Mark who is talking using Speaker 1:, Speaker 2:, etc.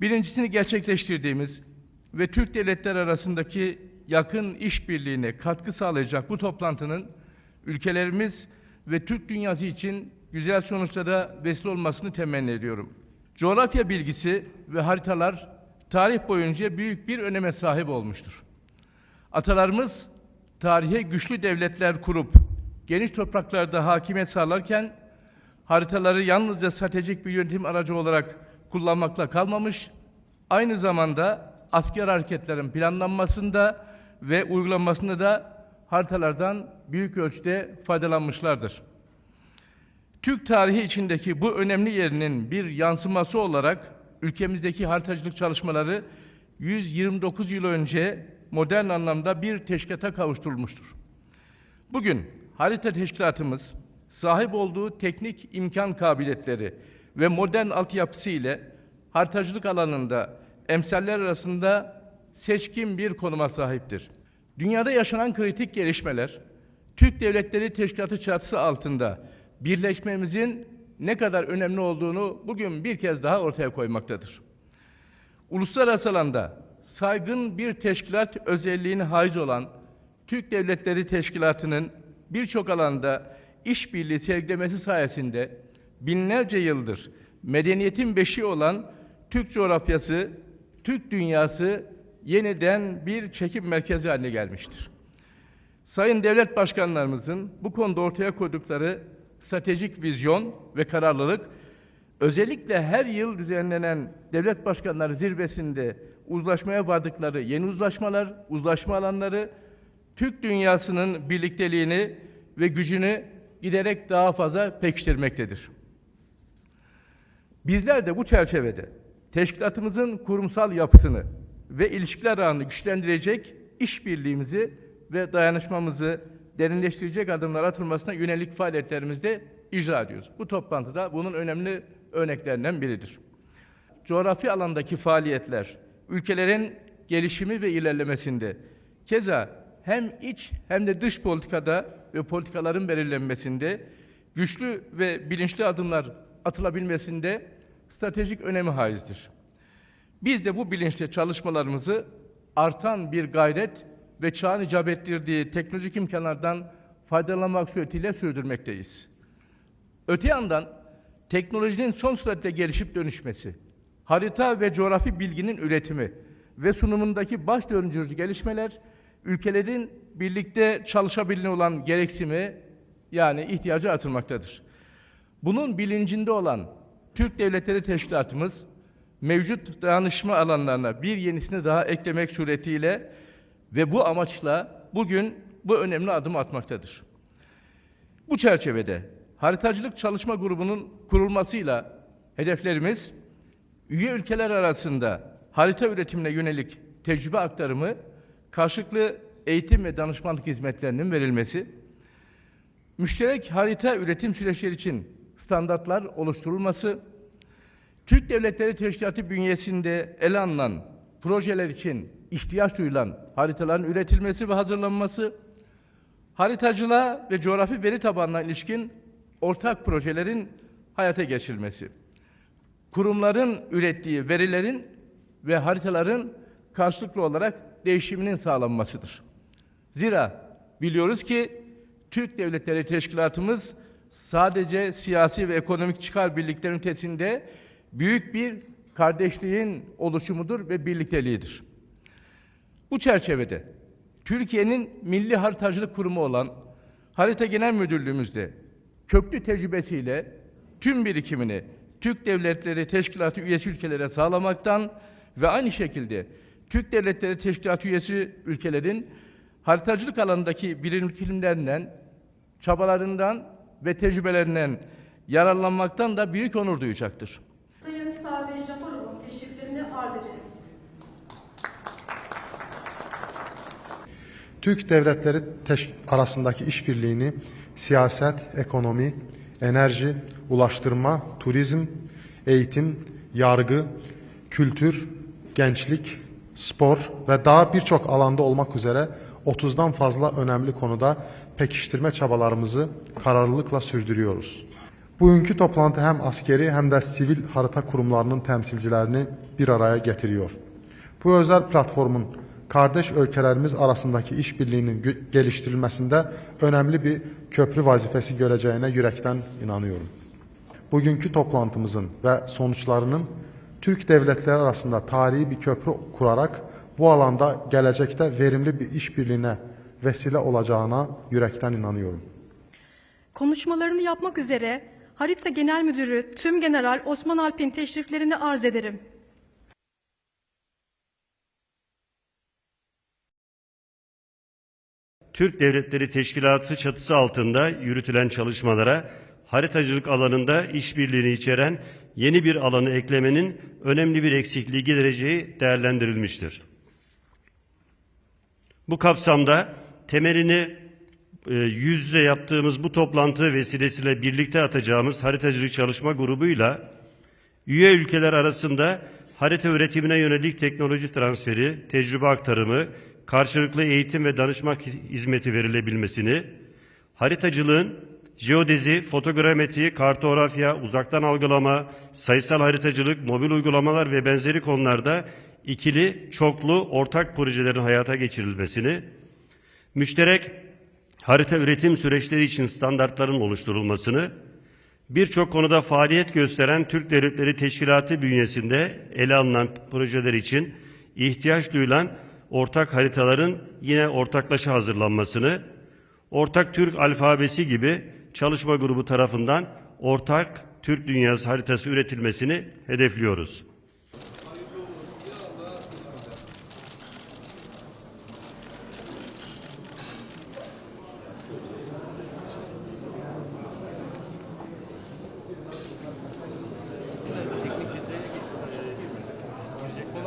Speaker 1: Birincisini gerçekleştirdiğimiz ve Türk devletleri arasındaki yakın işbirliğine katkı sağlayacak bu toplantının ülkelerimiz ve Türk dünyası için güzel sonuçlara vesile olmasını temenni ediyorum. Coğrafya bilgisi ve haritalar tarih boyunca büyük bir öneme sahip olmuştur. Atalarımız tarihe güçlü devletler kurup geniş topraklarda hakimiyet sağlarken haritaları yalnızca stratejik bir yönetim aracı olarak kullanmakla kalmamış, aynı zamanda asker hareketlerin planlanmasında ve uygulanmasında da haritalardan büyük ölçüde faydalanmışlardır. Türk tarihi içindeki bu önemli yerinin bir yansıması olarak ülkemizdeki haritacılık çalışmaları 129 yıl önce modern anlamda bir teşkilata kavuşturulmuştur. Bugün harita teşkilatımız sahip olduğu teknik imkan kabiliyetleri ve modern altyapısı ile haritacılık alanında emsaller arasında seçkin bir konuma sahiptir. Dünyada yaşanan kritik gelişmeler, Türk Devletleri Teşkilatı çatısı altında birleşmemizin ne kadar önemli olduğunu bugün bir kez daha ortaya koymaktadır. Uluslararası alanda saygın bir teşkilat özelliğine haiz olan Türk Devletleri Teşkilatı'nın birçok alanda işbirliği sergilemesi sayesinde binlerce yıldır medeniyetin beşiği olan Türk coğrafyası, Türk dünyası yeniden bir çekim merkezi haline gelmiştir. Sayın devlet başkanlarımızın bu konuda ortaya koydukları stratejik vizyon ve kararlılık özellikle her yıl düzenlenen devlet başkanları zirvesinde uzlaşmaya vardıkları yeni uzlaşmalar, uzlaşma alanları Türk dünyasının birlikteliğini ve gücünü giderek daha fazla pekiştirmektedir. Bizler de bu çerçevede teşkilatımızın kurumsal yapısını ve ilişkiler ağını güçlendirecek işbirliğimizi ve dayanışmamızı derinleştirecek adımlar atılmasına yönelik faaliyetlerimizde icra ediyoruz. Bu toplantıda bunun önemli örneklerinden biridir. Coğrafi alandaki faaliyetler ülkelerin gelişimi ve ilerlemesinde keza hem iç hem de dış politikada ve politikaların belirlenmesinde güçlü ve bilinçli adımlar atılabilmesinde stratejik önemi haizdir. Biz de bu bilinçle çalışmalarımızı artan bir gayret ve çağın icap ettirdiği teknolojik imkanlardan faydalanmak suretiyle sürdürmekteyiz. Öte yandan teknolojinin son süratle gelişip dönüşmesi, harita ve coğrafi bilginin üretimi ve sunumundaki baş döndürücü gelişmeler ülkelerin birlikte çalışabildiğine olan gereksimi yani ihtiyacı artırmaktadır. Bunun bilincinde olan Türk Devletleri Teşkilatımız mevcut dayanışma alanlarına bir yenisini daha eklemek suretiyle ve bu amaçla bugün bu önemli adım atmaktadır. Bu çerçevede haritacılık çalışma grubunun kurulmasıyla hedeflerimiz üye ülkeler arasında harita üretimine yönelik tecrübe aktarımı, karşılıklı eğitim ve danışmanlık hizmetlerinin verilmesi, müşterek harita üretim süreçleri için standartlar oluşturulması, Türk Devletleri Teşkilatı bünyesinde ele alınan projeler için ihtiyaç duyulan haritaların üretilmesi ve hazırlanması, haritacılığa ve coğrafi veri tabanına ilişkin ortak projelerin hayata geçirilmesi, kurumların ürettiği verilerin ve haritaların karşılıklı olarak değişiminin sağlanmasıdır. Zira biliyoruz ki Türk Devletleri Teşkilatımız sadece siyasi ve ekonomik çıkar birliklerin ötesinde büyük bir kardeşliğin oluşumudur ve birlikteliğidir. Bu çerçevede Türkiye'nin Milli Haritacılık Kurumu olan Harita Genel Müdürlüğümüzde köklü tecrübesiyle tüm birikimini Türk Devletleri Teşkilatı üyesi ülkelere sağlamaktan ve aynı şekilde Türk Devletleri Teşkilatı üyesi ülkelerin haritacılık alanındaki bilimlerinden, çabalarından ve tecrübelerinden yararlanmaktan da büyük onur duyacaktır.
Speaker 2: Sayın Sadi Jafarov'un teşriflerini arz ederim.
Speaker 3: Türk devletleri arasındaki işbirliğini siyaset, ekonomi, enerji, ulaştırma, turizm, eğitim, yargı, kültür, gençlik, spor ve daha birçok alanda olmak üzere 30'dan fazla önemli konuda pekiştirme çabalarımızı kararlılıkla sürdürüyoruz. Bugünkü toplantı həm askeri, həm də sivil harita kurumlarının təmsilcilərini bir araya getiriyor. Bu özel platformun kardeş ölkələrimiz arasındakı işbirliğinin gö- geliştirilməsində önemli bir köprü vazifesi görəcəyinə ürəkdən inanıyorum. Bugünkü toplantımızın ve sonuçlarının Türk devletleri arasında tarihi bir köprü kurarak bu alanda gelecekte verimli bir işbirliğine vesile olacağına yürekten inanıyorum.
Speaker 2: Konuşmalarını yapmak üzere Harita Genel Müdürü Tüm General Osman Alp'in teşriflerini arz ederim.
Speaker 4: Türk Devletleri Teşkilatı çatısı altında yürütülen çalışmalara haritacılık alanında işbirliğini içeren yeni bir alanı eklemenin önemli bir eksikliği gidereceği değerlendirilmiştir. Bu kapsamda temelini e, yüz yüze yaptığımız bu toplantı vesilesiyle birlikte atacağımız haritacılık çalışma grubuyla üye ülkeler arasında harita üretimine yönelik teknoloji transferi, tecrübe aktarımı, karşılıklı eğitim ve danışma hizmeti verilebilmesini, haritacılığın jeodezi, fotogrametri, kartografya, uzaktan algılama, sayısal haritacılık, mobil uygulamalar ve benzeri konularda ikili, çoklu, ortak projelerin hayata geçirilmesini, müşterek harita üretim süreçleri için standartların oluşturulmasını, birçok konuda faaliyet gösteren Türk Devletleri Teşkilatı bünyesinde ele alınan projeler için ihtiyaç duyulan ortak haritaların yine ortaklaşa hazırlanmasını, ortak Türk alfabesi gibi çalışma grubu tarafından ortak Türk dünyası haritası üretilmesini hedefliyoruz.